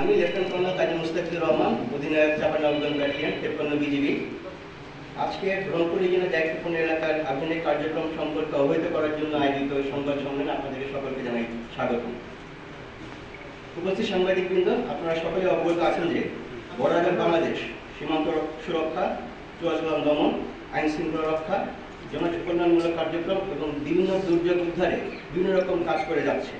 আমি lieutenant colonel Kazi Mustafizur Rahman, অধিনায়ক Chapanganj battalion, তেপ্পান্ন বিজিবি। আজকে রংপুর রিজনের দায়িত্বপূর্ণ এলাকার আধুনিক কার্যক্রম সম্পর্কে অবহিত করার জন্য আয়োজিত সংবাদ সম্মেলনে আপনাদের সকলকে জানাই স্বাগত। উপস্থিত সাংবাদিকবৃন্দ, আপনারা সকলে অবগত আছেন যে বর্ডার বাংলাদেশ, সীমান্ত সুরক্ষা চোরাচালান দমন, আইন শৃঙ্খলা রক্ষা, জনকল্যাণমূলক কার্যক্রম এবং বিভিন্ন দুর্যোগ উদ্ধারে বিভিন্ন রকম কাজ করে যাচ্ছে।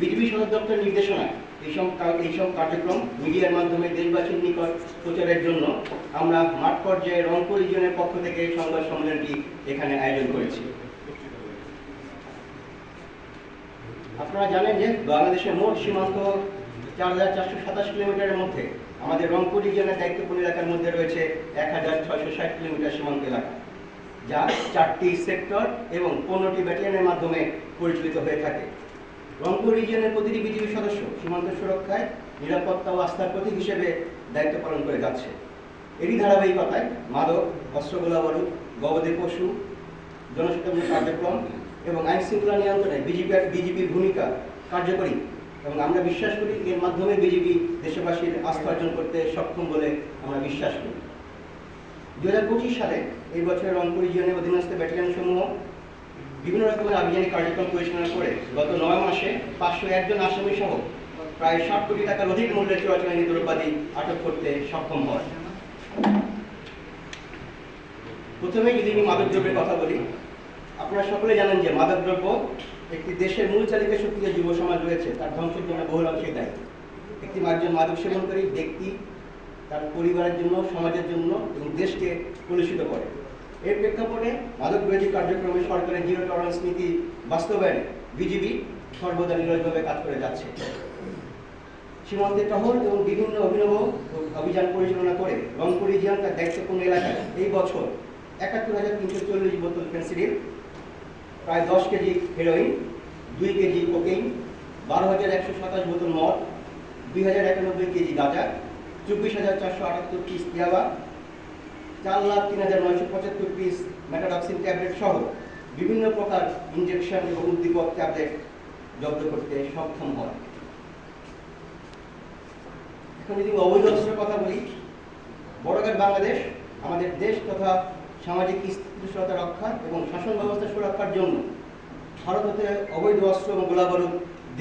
বিজিবি সদর দপ্তর নির্দেশনায় এইসব এইসব কার্যক্রম মিডিয়ার মাধ্যমে দেশবাসীর নিকট প্রচারের জন্য আমরা মাঠ পর্যায়ে রংপুর রিজনের পক্ষ থেকে সংবাদ সম্মেলনটি এখানে আয়োজন করেছি। আপনারা জানেন যে বাংলাদেশের মোট সীমান্ত চার হাজার চারশো সাতাশ কিলোমিটারের মধ্যে আমাদের রংপুর রিজনের দায়িত্বপূর্ণ এলাকার মধ্যে রয়েছে এক হাজার ছয়শো ষাট কিলোমিটার সীমান্ত এলাকা, যা চারটি সেক্টর এবং পনেরোটি ব্যাটালিয়নের মাধ্যমে পরিচালিত হয়ে থাকে। রংপুর রিজিয়নের প্রতিটি বিজিবি সদস্য সীমান্ত সুরক্ষায় নিরাপত্তা ও আস্থার প্রতীক হিসেবে দায়িত্ব পালন করে যাচ্ছে। এরই ধারাবাহিকতায় মাদক অস্ত্রগোলা বারুদ, গবাদি পশু, জনসচেতন কার্যক্রম এবং আইন শৃঙ্খলা নিয়ন্ত্রণে বিজিবি বিজেপির ভূমিকা কার্যকরী এবং আমরা বিশ্বাস করি এর মাধ্যমে বিজেপি দেশবাসীর আস্থা অর্জন করতে সক্ষম বলে আমরা বিশ্বাস করি। দু হাজার পঁচিশ সালে এই বছর রংপুর রিজিয়নের অধীনস্থ ব্যাটালিয়ন সমূহ বিভিন্ন রকমের আভিযানিক কার্যক্রম পরিচালনা করে গত নয় মাসে পাঁচশো একজন আসামি সহ প্রায় ষাট কোটি টাকার অধিক মূল্যের চোরাচালানি দ্রব্যাদি আটক করতে সক্ষম হয় প্রথমে যদি আমি মাদকদ্রব্যের কথা বলি, আপনারা সকলে জানেন যে মাদকদ্রব্য একটি দেশের মূল চালিকা শক্তি যে যুব সমাজ রয়েছে, তার ধ্বংসের জন্য বহুল অংশে দায়ী। একটি একজন মাদক সেবনকারী ব্যক্তি তার পরিবারের জন্য, সমাজের জন্য এবং দেশকে কলুষিত করে। এর প্রেক্ষাপটে মাদক বিরোধী কার্যক্রমে সরকারের জিরো টলারেন্স নীতি বাস্তবায়নে বিজিবি সর্বদা নিরলসভাবে কাজ করে যাচ্ছে। সীমান্তে টহল এবং বিভিন্ন অভিনব অভিযান পরিচালনা করে রংপুর রিজিয়ন তার দায়িত্বপূর্ণ এলাকায় এই বছর একাত্তর হাজার তিনশো চল্লিশ বোতল ফেন্সিডিল প্রায় দশ কেজি হেরোইন, দুই কেজি কোকেইন, বারো হাজার একশো সাতাশ বোতল মদ, দুই হাজার একানব্বই কেজি গাঁজা, চব্বিশ হাজার চারশো আটাত্তর পিস ইয়াবা চার লাখ তিন হাজার নয়শো পঁচাত্তর পিস মেটাডক্সিন ট্যাবলেট সহ বিভিন্ন প্রকার ইঞ্জেকশন এবং উদ্দীপক ট্যাবলেট জব্দ করতে সক্ষম হয়। এখন যদি অবৈধ অস্ত্রের কথা বলি বড়ঘাট বাংলাদেশ, আমাদের দেশ তথা সামাজিক স্থিতিশীলতা রক্ষা এবং শাসন ব্যবস্থা সুরক্ষার জন্য ভারত হতে অবৈধ অস্ত্র এবং গোলাবারুদ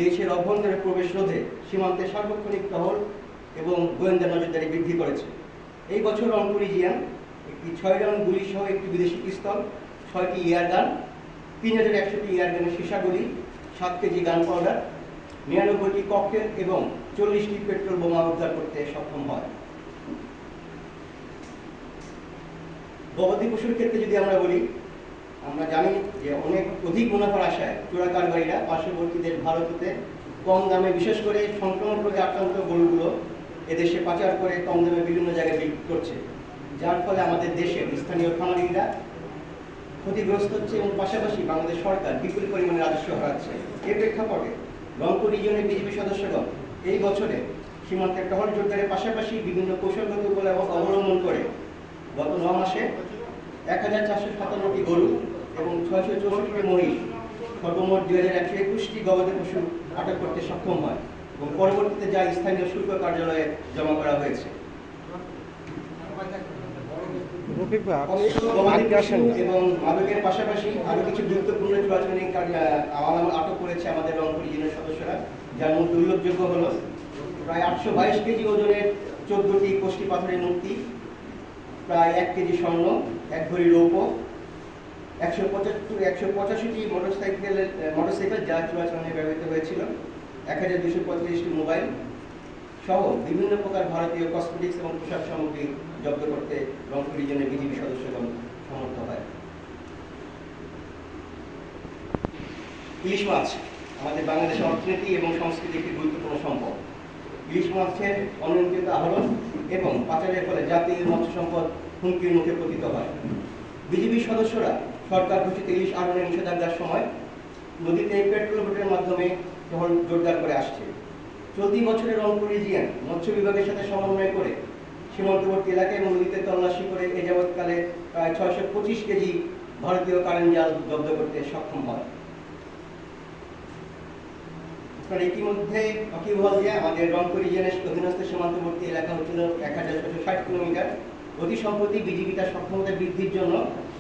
দেশের অভ্যন্তরে প্রবেশ রোধে সীমান্তে সার্বক্ষণিক টহল এবং গোয়েন্দা নজরদারি বৃদ্ধি করেছে। এই বছর রংপুর রিজিয়ান একটি ছয় রাউন্ড গুলি সহ একটি বিদেশি পিস্তল, ছয়টি তিন হাজার একশোটি সাত কেজি গান পাউডার, নিরানব্বইটি ককটেল এবং চল্লিশটি পেট্রোল বোমা উদ্ধার করতে সক্ষম হয়। গবাদি পশুর ক্ষেত্রে যদি আমরা বলি, আমরা জানি যে অনেক অধিক মুনাফার আশায় চোরা কারবারিরা পার্শ্ববর্তী দেশ ভারততে কম দামে, বিশেষ করে সংক্রমণ রোগে আক্রান্ত গরুগুলো এদেশে পাচার করে কম দামে বিভিন্ন জায়গায় বিক্রি করছে। যার ফলে আমাদের দেশের স্থানীয় খামারিরা ক্ষতিগ্রস্ত হচ্ছে এবং পাশাপাশি বাংলাদেশ সরকার বিপুল পরিমাণে রাজস্ব হারাচ্ছে। এর প্রেক্ষাপটে রংপুর রিজনের বিজেপি সদস্যগণ এই বছরে সীমান্তের টহল জোরদারের পাশাপাশি বিভিন্ন কৌশলগত উপায় অবলম্বন করে গত ন মাসে এক হাজার চারশো সাতান্নটি গরু এবং ছয়শো চৌষট্টি মহিষ সর্বমোট দুই হাজার একশো একুশটি গবাদি পশু আটক করতে সক্ষম হয় এবং পরবর্তীতে যা স্থানীয় শুল্ক কার্যালয়ে জমা করা হয়েছে। রফিক ভাই আটকে আসেন। এবং মাদকের পাশাপাশি আরও কিছু গুরুত্বপূর্ণ কার্য আটক করেছে আমাদের রংপুর রিজনের সদস্যরা যার মধ্যে উল্লেখযোগ্য হলো প্রায় আটশো বাইশ কেজি ওজনের চোদ্দটি কোষ্টি পাথরের মূর্তি প্রায় এক কেজি স্বর্ণ এক ভরি রৌপ্য একশো পঁচাত্তর একশো পঁচাশিটি মোটরসাইকেলের মোটরসাইকেল যা চোরাচালানে ব্যবহৃত হয়েছিল এক হাজার দুশো পঁয়ত্রিশটি মোবাইল সহ বিভিন্ন প্রকার ভারতীয় কসমেটিক্স এবং পোশাক সামগ্রী জব্দ করতে রংপুর রিজনের বিজিবি সদস্যগণ সমর্থ হয়। ইলিশ মাছ আমাদের বাংলাদেশের অর্থনীতি এবং সংস্কৃতি একটি গুরুত্বপূর্ণ সম্পদ। ইলিশ মাছের অনিয়ন্ত্রিত আহরণ এবং পাচারের ফলে জাতীয় মৎস্য সম্পদ হুমকির মুখে পতিত হয়। বিজিবি সদস্যরা সরকার ঘোষিত ইলিশ আহরণের নিষেধাজ্ঞার সময় নদীতে পেট্রোল বোটের মাধ্যমে জোরদার করে আসছে। চলতি বছরের রংপুর রিজিয়ন মৎস্য বিভাগের সাথে সমন্বয় করে সীমান্তবর্তী এলাকায় এবং নদীতে তল্লাশি করে এ যাবৎকালে প্রায় ছয়শো পঁচিশ কেজি ভারতীয় কারেন্ট জাল জব্দ করতে সক্ষম হয়। দিয়ে আমাদের রংপুর রিজিয়নের অধীনস্থ সীমান্তবর্তী এলাকা হচ্ছিল এক হাজার ছশো ষাট কিলোমিটার। অতি সম্প্রতি তার সক্ষমতা বৃদ্ধির জন্য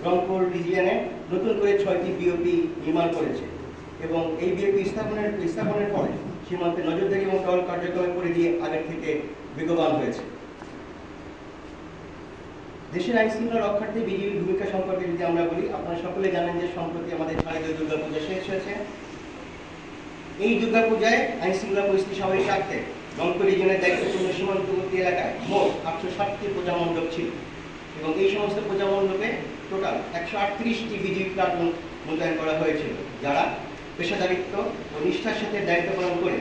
রংপুর রিজিয়নে নতুন করে ছয়টি বিওপি নির্মাণ করেছে এবং এই বিওপি স্থাপনের স্থাপনের পরে সীমান্তে নজরদারি এবং টহল কার্যক্রমের পরিধি আগের থেকে বেগবান হয়েছে। দেশের আইন শৃঙ্খলা রক্ষার্থে বিজিবির ভূমিকা সম্পর্কে যদি আমরা বলি, আপনারা সকলে জানেন যে সম্প্রতি আমাদের শারদীয় দুর্গাপূজা শেষ হয়েছে। এই দুর্গাপূজায় আইন শৃঙ্খলা পরিস্থিতি স্বাভাবিক রাখতে রংপুর রিজনের দায়িত্বপূর্ণ সীমান্তবর্তী এলাকায় মোট আটশো ষাটটি পূজা মণ্ডপ ছিল এবং এই সমস্ত পূজা মণ্ডপে টোটাল একশো আটত্রিশটি বিজিবি প্লাটুন মোতায়েন করা হয়েছিল, যারা পেশাদারিত্ব ও নিষ্ঠার সাথে দায়িত্ব পালন করে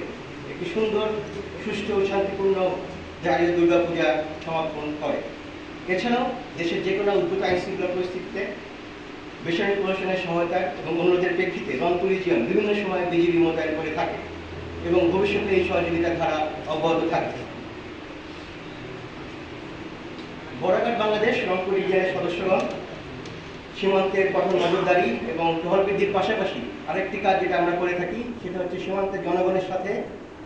একটি সুন্দর, সুষ্ঠু ও শান্তিপূর্ণ জাতীয় দুর্গাপূজা সমাপন করে। এছাড়াও দেশের যে কোনো উদ্ভূত আইন শৃঙ্খলা পরিস্থিতিতে বেসামরিক প্রশাসনের সহায়তা এবং অন্যদের প্রেক্ষিতে রংপুর রিজিয়ন বিভিন্ন সময় বিজিবি মোতায়েন করে থাকে এবং ভবিষ্যতে এই সহযোগিতার ধারা অব্যাহত থাকবে। বড়াঘাট বাংলাদেশ রংপুর রিজিয়নের সদস্যগণ, সীমান্তের কঠোর নজরদারি এবং টহল বৃদ্ধির পাশাপাশি আরেকটি কাজ যেটা আমরা করে থাকি, সেটা হচ্ছে সীমান্তের জনগণের সাথে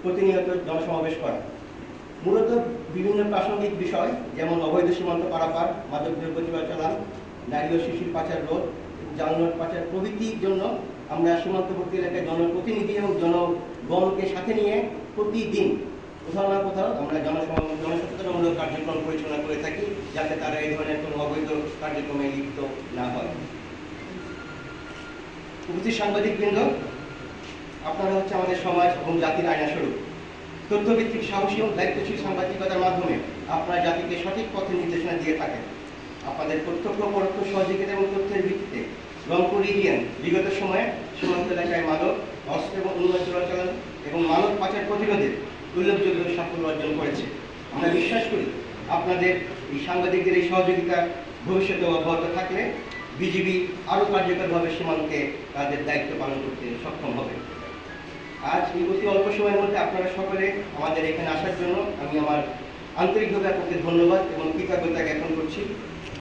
প্রতিনিয়ত জনসমাবেশ করা। মূলত বিভিন্ন প্রাসঙ্গিক বিষয়, যেমন অবৈধ সীমান্ত পারাপার, মাদক দ্রব্য চোরাচালান নারী ও শিশুর পাচার রোধ জালনোট পাচার প্রভৃতির জন্য আমরা সীমান্তবর্তী এলাকায় জনপ্রতিনিধি এবং জনগণকে সাথে নিয়ে প্রতিদিন কোথাও না কোথাও আমরা জনসম, জনসচেতনমূলক কার্যক্রম পরিচালনা করে থাকি, যাতে তারা এই ধরনের কোনো অবৈধ কার্যক্রমে লিপ্ত না হয়। উপস্থিত সাংবাদিকবৃন্দ, আপনারা হচ্ছে আমাদের সমাজ এবং জাতির আয়না স্বরূপ তথ্যভিত্তিক সাহসী এবং দায়িত্বশীল সাংবাদিকতার মাধ্যমে আপনারা জাতিকে সঠিক পথে নির্দেশনা দিয়ে থাকেন। আপনাদের প্রত্যক্ষ পরোক্ষ সহযোগিতা এবং তথ্যের ভিত্তিতে রংপুর রিজিয়ন বিগত সময়ে সীমান্ত এলাকায় মাদক, অস্ত্র এবং উন্নয়ন চলাচল এবং মানব পাচার প্রতিরোধে উল্লেখযোগ্য সাফল্য অর্জন করেছে। আমরা বিশ্বাস করি আপনাদের এই সাংবাদিকদের এই সহযোগিতা ভবিষ্যতে অব্যাহত থাকলে বিজিবি আরও কার্যকরভাবে সীমান্তে তাদের দায়িত্ব পালন করতে সক্ষম হবে। আজ এই অতি অল্প সময়ের মধ্যে আপনারা সকলে আমাদের এখানে আসার জন্য আমি আমার আন্তরিকভাবে আপনাদের ধন্যবাদ এবং কৃতজ্ঞতা জ্ঞাপন করছি।